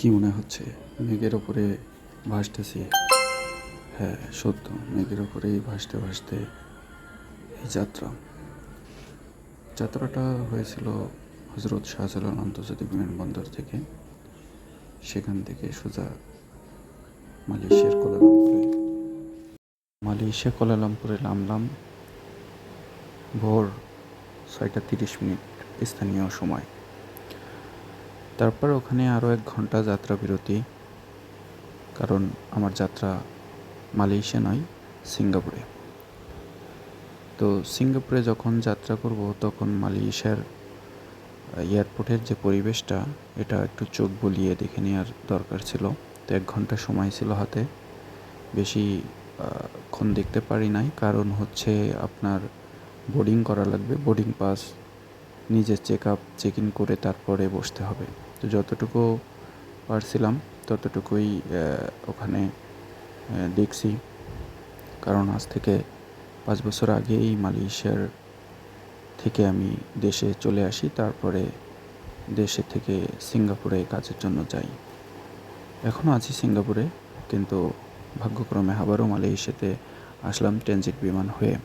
কি মনে হচ্ছে? মেঘের ওপরে ভাসতেছি। হ্যাঁ সত্য, মেঘের ওপরেই ভাসতে ভাসতে এই যাত্রা। যাত্রাটা হয়েছিল হজরত শাহজালাল আন্তর্জাতিক বিমানবন্দর থেকে। সেখান থেকে সোজা মালয়েশিয়ার কোলালামপুরে। মালয়েশিয়া কোলালামপুরে নামলাম ভোর ছয়টা তিরিশ মিনিট স্থানীয় সময়। তারপর ওখানে আরও এক ঘণ্টা যাত্রা বিরতি। কারণ আমার যাত্রা মালয়েশিয়া নয়, সিঙ্গাপুরে। তো সিঙ্গাপুরে যখন যাত্রা করব, তখন মালয়েশিয়ার এয়ারপোর্টের যে পরিবেশটা, এটা একটু চোখ বলিয়ে দেখে নেওয়ার দরকার ছিল। তো এক ঘণ্টা সময় ছিল হাতে। বেশি ক্ষণ দেখতে পারি নাই। কারণ হচ্ছে আপনার বোর্ডিং করা লাগবে। বোর্ডিং পাস নিজের চেক আপ, চেক ইন করে তারপরে বসতে হবে। তো যতটুকু পারছিলাম, ততটুকুই ওখানে দেখছি। কারণ আজ থেকে পাঁচ বছর আগেই মালয়েশিয়ার থেকে আমি দেশে চলে আসি, তারপরে দেশে থেকে সিঙ্গাপুরে কাজের জন্য যাই। এখনও আছি সিঙ্গাপুরে, কিন্তু ভাগ্যক্রমে আবারও মালয়েশিয়াতে আসলাম, ট্রানজিট বিমান হয়ে।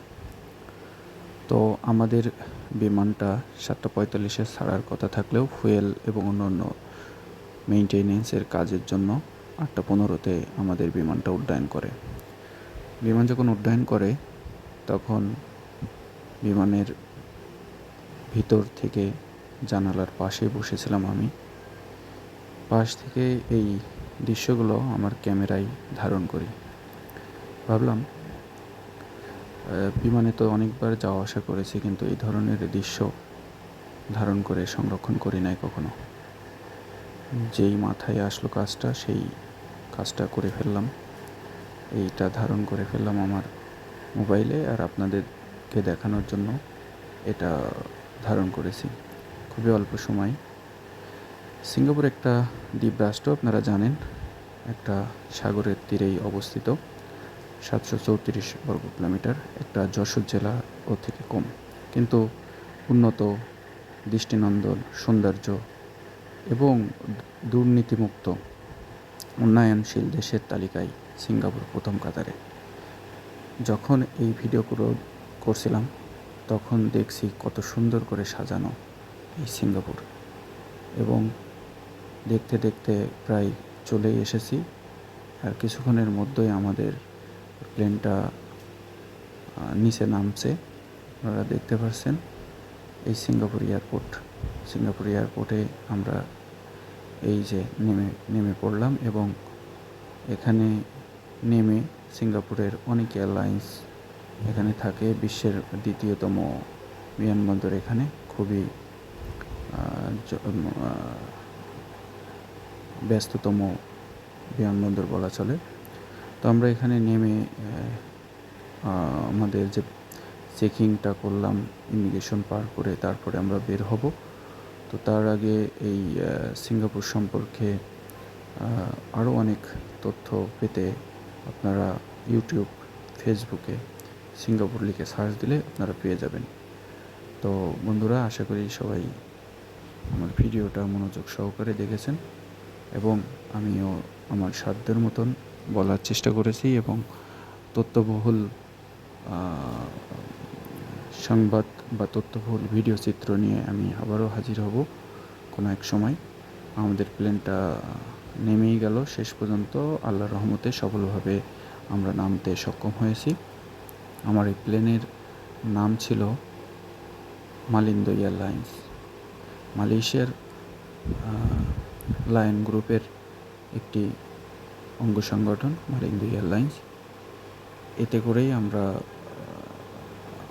তো আমাদের বিমানটা সাতটা পঁয়তাল্লিশে ছাড়ার কথা থাকলেও ফুয়েল এবং অন্যান্য মেইনটেনেন্সের কাজের জন্য আটটা পনেরোতে আমাদের বিমানটা উড্ডয়ন করে। বিমান যখন উড্ডয়ন করে, তখন বিমানের ভিতর থেকে জানালার পাশে বসেছিলাম আমি। পাশ থেকে এই দৃশ্যগুলো আমার ক্যামেরায় ধারণ করি। ভাবলাম বিমানে তো অনেকবার যাওয়া আসা করেছি, কিন্তু এই ধরনের দৃশ্য ধারণ করে সংরক্ষণ করি নাই কখনো। যেই মাথায় আসলো কাজটা, সেই কাজটা করে ফেললাম। এইটা ধারণ করে ফেললাম আমার মোবাইলে আর আপনাদেরকে দেখানোর জন্য এটা ধারণ করেছি। খুবই অল্প সময়। সিঙ্গাপুর একটা দ্বীপ রাষ্ট্র আপনারা জানেন, একটা সাগরের তীরেই অবস্থিত। সাতশো চৌত্রিশ বর্গ কিলোমিটার, একটা যশোর জেলা ও থেকে কম। কিন্তু উন্নত দৃষ্টিনন্দন, সৌন্দর্য এবং দুর্নীতিমুক্ত উন্নয়নশীল দেশের তালিকায় সিঙ্গাপুর প্রথম কাতারে। যখন এই ভিডিওগুলো করছিলাম, তখন দেখছি কত সুন্দর করে সাজানো এই সিঙ্গাপুর এবং দেখতে দেখতে প্রায় চলেই এসেছি। আর কিছুক্ষণের মধ্যেই আমাদের প্লেনটা নিচে নামছে। আপনারা দেখতে পাচ্ছেন এই সিঙ্গাপুর এয়ারপোর্ট। সিঙ্গাপুর এয়ারপোর্টে আমরা এই যে নেমে নেমে পড়লাম এবং এখানে নেমে সিঙ্গাপুরের অনেক এয়ারলাইন্স এখানে থাকে, বিশ্বের দ্বিতীয়তম বিমানবন্দর এখানে। খুবই ব্যস্ততম বিমানবন্দর বলা চলে। তো আমরা এখানে নেমে আমাদের যে চেকিংটা করলাম, ইমিগ্রেশন পার করে তারপরে আমরা বের হব। তো তার আগে এই সিঙ্গাপুর সম্পর্কে আরও অনেক তথ্য পেতে আপনারা ইউটিউব, ফেসবুকে সিঙ্গাপুর লিখে সার্চ দিলে আপনারা পেয়ে যাবেন। তো বন্ধুরা, আশা করি সবাই আমার ভিডিওটা মনোযোগ সহকারে দেখেছেন এবং আমিও আমার সাধ্যের মতন বলার চেষ্টা করেছি এবং তথ্যবহুল সংবাদ বা তথ্যবহুল ভিডিও চিত্র নিয়ে আমি আবারও হাজির হব কোনো এক সময়। আমাদের প্লেনটা নেমেই গেল। শেষ পর্যন্ত আল্লাহর রহমতে সফলভাবে আমরা নামতে সক্ষম হয়েছি। আমার এই প্লেনের নাম ছিল মালিন্দ এয়ারলাইন্স। মালয়েশিয়ার লায়ন গ্রুপের একটি অঙ্গ সংগঠন মালিন্দু এয়ারলাইন্স। এতে করেই আমরা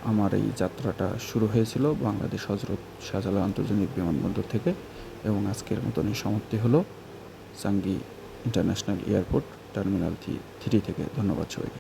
আমার এই যাত্রাটা শুরু হয়েছিল বাংলাদেশ হজরত শাহজালাল আন্তর্জাতিক বিমানবন্দর থেকে এবং আজকের মতনই সমাপ্তি হলো। সাঙ্গি ইন্টারন্যাশনাল এয়ারপোর্ট, টার্মিনাল থ্রি থেকে ধন্যবাদ সবাইকে।